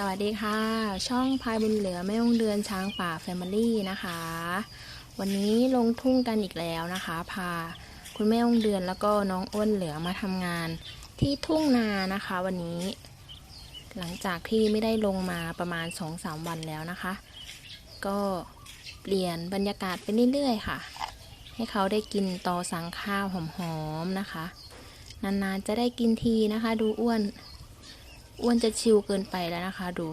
สวัสดีค่ะ ช่องพายบุญเหลือแม่องเดือนช้างป่าแฟมิลี่นะคะ วันนี้ลงทุ่งกันอีกแล้วนะคะ พาคุณแม่องเดือนแล้วก็น้องอ้นเหลือมาทำงานที่ทุ่งนานะคะ วันนี้ หลังจากที่ไม่ได้ลงมาประมาณ2-3วันแล้วนะคะ ก็เปลี่ยนบรรยากาศไปเรื่อยๆค่ะ ให้เขาได้กินตอสังข้าวหอมๆนะคะ นานๆจะได้กินทีนะคะ ดูอ้วน อ้วนจะชิวเกินไปแล้วนะคะ ดู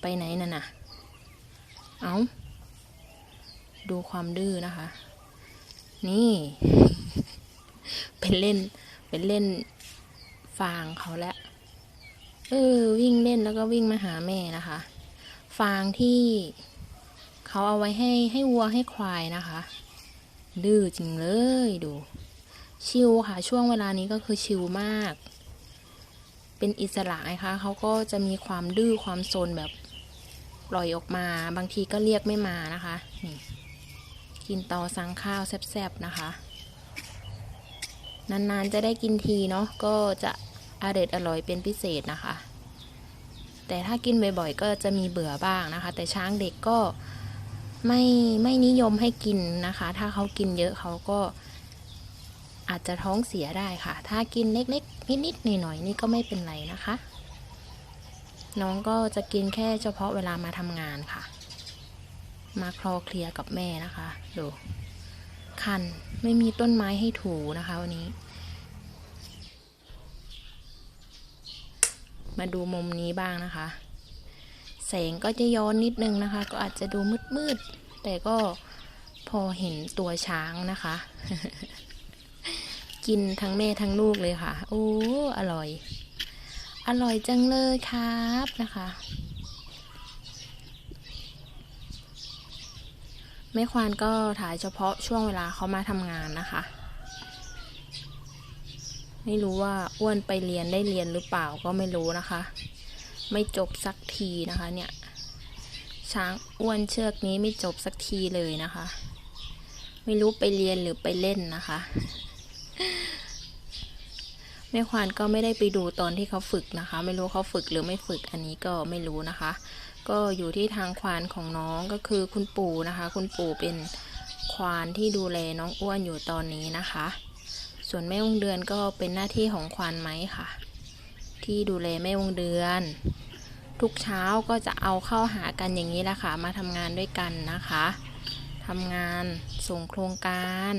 ไปไหนน่ะน่ะเอาดูความดื้อนะคะ นี่ เป็นเล่น เป็นเล่นฟางเขาแล้วเออวิ่งเล่นแล้วก็วิ่งมาหาแม่นะคะ ฟางที่เขาเอาไว้ให้ให้วัวให้ควายนะคะ ดื้อจริงเลยดู ชิวค่ะ ช่วงเวลานี้ก็คือชิวมาก เป็นอิสระนะคะเขาก็จะมีความดื้อความโซนแบบปล่อยออกมา บางทีก็เรียกไม่มานะคะนี่กินต่อสั่งข้าวแซ่บๆนะคะ นานๆจะได้กินทีเนาะก็จะอร่อยอร่อยเป็นพิเศษนะคะ แต่ถ้ากินบ่อยๆก็จะมีเบื่อบ้างนะคะ แต่ช้างเด็กก็ไม่ไม่นิยมให้กินนะคะ ถ้าเขากินเยอะเขาก็ อาจจะท้องเสียได้ค่ะ ถ้ากินเล็กๆ นิดๆหน่อยๆนี่ก็ไม่เป็นไรนะคะ น้องก็จะกินแค่เฉพาะเวลามาทำงานค่ะ มาคลอเคลียกับแม่นะคะดูคันไม่มีต้นไม้ให้ถูนะคะวันนี้ มาดูมุมนี้บ้างนะคะ แสงก็จะย้อนนิดนึงนะคะ ก็อาจจะดูมืดๆแต่ก็พอเห็นตัวช้างนะคะ กินทั้งแม่ทั้งลูกเลยค่ะ โอ้ อร่อย อร่อยจังเลยครับนะคะ แม่ควานก็ถ่ายเฉพาะช่วงเวลาเขามาทำงานนะคะ ไม่รู้ว่าอ้วนไปเรียนได้เรียนหรือเปล่าก็ไม่รู้นะคะ ไม่จบสักทีนะคะเนี่ย ช้างอ้วนเชือกนี้ไม่จบสักทีเลยนะคะ ไม่รู้ไปเรียนหรือไปเล่นนะคะ แม่ควานก็ไม่ได้ไปดูตอนที่เขาฝึกนะคะ ไม่รู้เขาฝึกหรือไม่ฝึกอันนี้ก็ไม่รู้นะคะ ก็อยู่ที่ทางควานของน้องก็คือคุณปู่นะคะ คุณปู่เป็นควานที่ดูแลน้องอ้วนอยู่ตอนนี้นะคะ ส่วนแม่วงเดือนก็เป็นหน้าที่ของควานไหมค่ะ ที่ดูแลแม่วงเดือน ทุกเช้าก็จะเอาเข้าหากันอย่างนี้แหละค่ะ มาทำงานด้วยกันนะคะทำงานส่งโครงการ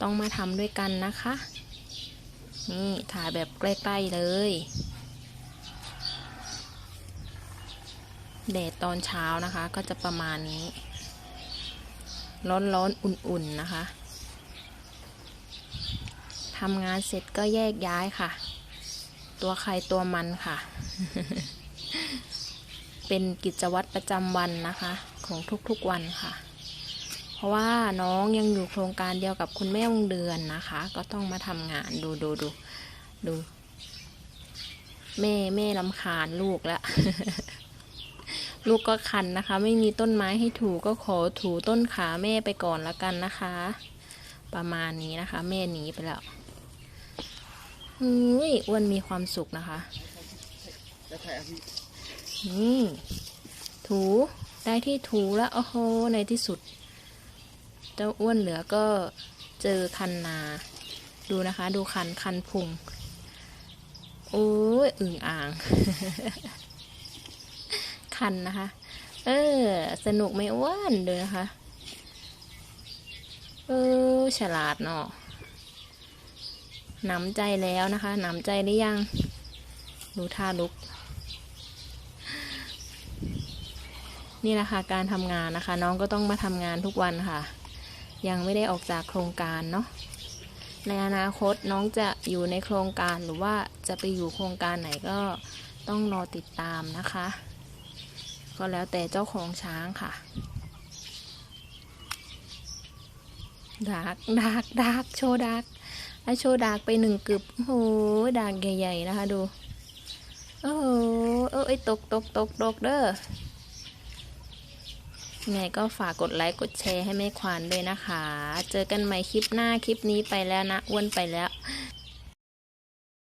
ต้องมาทำด้วยกันนะคะ นี่ถ่ายแบบใกล้ ๆ เลยแดดตอนเช้านะคะ ก็จะประมาณนี้ ร้อนๆ อุ่นๆ นะคะทำงานเสร็จก็แยกย้ายค่ะ ตัวใครตัวมันค่ะ เป็นกิจวัตรประจำวันนะคะ ของทุกๆวันค่ะ เพราะว่าน้องยังอยู่โครงการเดียวกับคุณแม่วงเดือนนะคะ ก็ต้องมาทำงานดูดูดูดู แม่แม่ลำคาญลูกแล้วลูกก็คันนะคะ ไม่มีต้นไม้ให้ถูก็ขอถูต้นขาแม่ไปก่อนละกันนะคะ ประมาณนี้นะคะ แม่หนีไปแล้วอุ้ยอ้วนมีความสุขนะคะนี่ถูได้ที่ถูแล้วโอ้โหในที่สุด เจ้าอ้วนเหลือก็เจอคันนา ดูนะคะ ดูคันคันพุง โอ้ยอึ่งอ่าง คันนะคะ เออ สนุกไหม่อ้วนดูนะคะ เออ ฉลาดเนาะหนำใจแล้วนะคะหนำใจหรือยังดูท่าลุก นี่แหละค่ะการทำงานนะคะ น้องก็ต้องมาทำงานทุกวันค่ะ ยังไม่ได้ออกจากโครงการเนาะในอนาคตน้องจะอยู่ในโครงการหรือว่าจะไปอยู่โครงการไหนก็ต้องรอติดตามนะคะ ก็แล้วแต่เจ้าของช้างค่ะดักดักดักโชว์ดักไอโชว์ดักไปหนึ่งกึบโอ้โหดักใหญ่ ๆ นะคะ ดู โอ้โหเอ้ยตกตกตกตกเด้อ ยังไงก็ฝากกดไลค์กดแชร์ให้แม่ควานด้วยนะคะ เจอกันใหม่คลิปหน้าคลิปนี้ไปแล้วนะอ้วนไปแล้ว